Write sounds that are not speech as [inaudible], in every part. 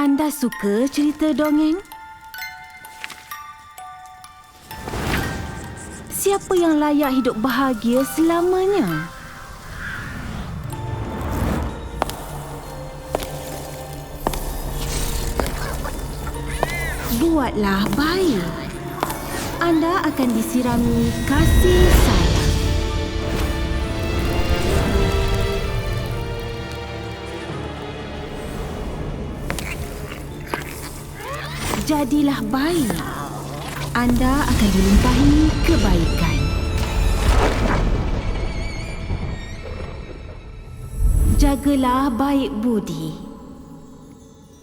Anda suka cerita dongeng? Siapa yang layak hidup bahagia selamanya? Buatlah baik. Anda akan disirami kasih sayang. Jadilah baik. Anda akan dilimpahi kebaikan. Jagalah baik budi.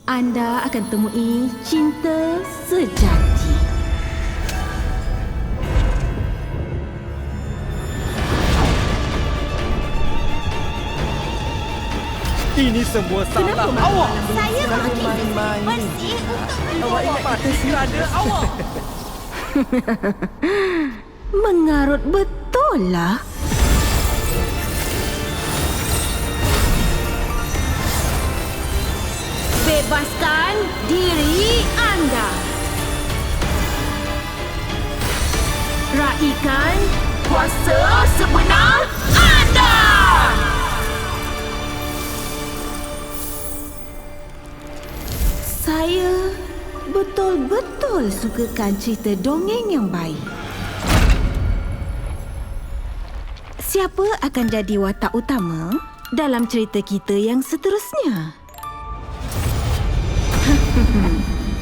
Anda akan temui cinta sejati. Ini semua salah awak. Saya pergi main-main. Awak ingat kita serada awak. [laughs] Mengarut betul lah. Bebaskan diri anda. Raikan kuasa sebenar anda. Saya betul-betul sukakan cerita dongeng yang baik. Siapa akan jadi watak utama dalam cerita kita yang seterusnya? [laughs]